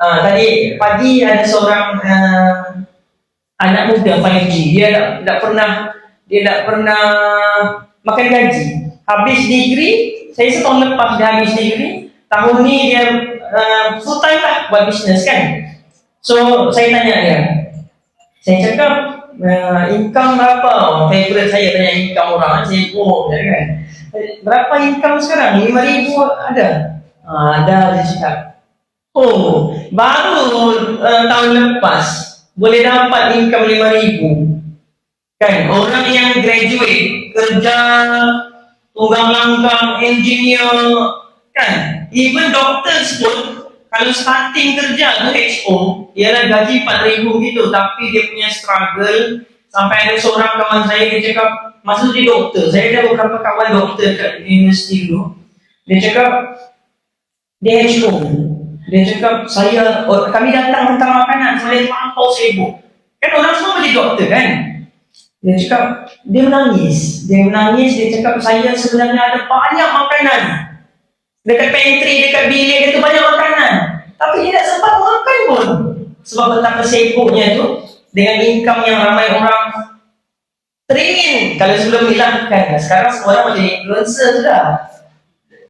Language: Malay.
uh, tadi pagi ada seorang uh, anak muda 5G dia tak, tak pernah dia tak pernah makan gaji. Habis degree saya rasa tahun lepas dia habis degree tahun ni dia uh, full time lah buat bisnes kan. So saya tanya dia. Saya cakap uh, income berapa? Oh, favorite saya tanya income orang. Saya oh dia kan? Berapa income sekarang? 5000 ada. Uh, ada dia cakap Oh, baru uh, tahun lepas boleh dapat income RM5,000. Kan, orang yang graduate, kerja, tunggang langgang, engineer, kan, even doctors pun, kalau starting kerja tu HO, ialah gaji RM4,000 gitu, tapi dia punya struggle, sampai ada seorang kawan saya, dia cakap, masa tu doktor, saya ada beberapa kawan doktor kat universiti dulu, dia cakap, dia HO, dia cakap, saya, kami datang hantar makanan, saya terlampau sibuk. Kan orang semua menjadi doktor kan? Dia cakap, dia menangis. Dia menangis, dia cakap, saya sebenarnya ada banyak makanan. Dekat pantry, dekat bilik, itu banyak makanan. Tapi dia tak sempat makan pun. Sebab betapa sibuknya tu, dengan income yang ramai orang teringin. Kalau sebelum hilang kan, sekarang semua orang menjadi influencer sudah.